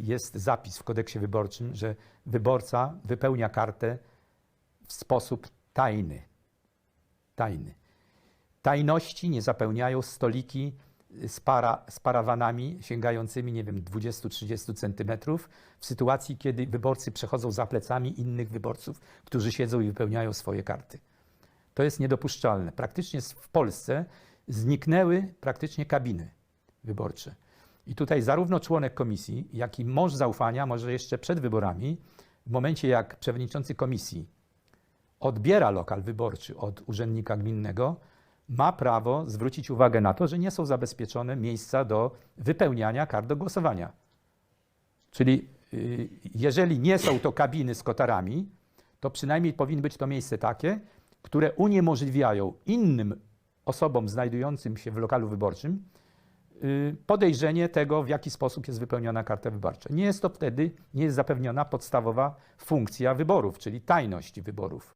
jest zapis w kodeksie wyborczym, że wyborca wypełnia kartę w sposób tajny. Tajny. Tajności nie zapełniają stoliki z, para, z parawanami sięgającymi, nie wiem, 20-30 centymetrów, w sytuacji, kiedy wyborcy przechodzą za plecami innych wyborców, którzy siedzą i wypełniają swoje karty. To jest niedopuszczalne. Praktycznie w Polsce zniknęły praktycznie kabiny wyborcze. I tutaj zarówno członek komisji, jak i mąż zaufania, może jeszcze przed wyborami, w momencie jak przewodniczący komisji odbiera lokal wyborczy od urzędnika gminnego, ma prawo zwrócić uwagę na to, że nie są zabezpieczone miejsca do wypełniania kart do głosowania. Czyli y, jeżeli nie są to kabiny z kotarami, to przynajmniej powinno być to miejsce takie, które uniemożliwiają innym osobom znajdującym się w lokalu wyborczym podejrzenie tego, w jaki sposób jest wypełniona karta wyborcza. Nie jest to wtedy, nie jest zapewniona podstawowa funkcja wyborów, czyli tajność wyborów.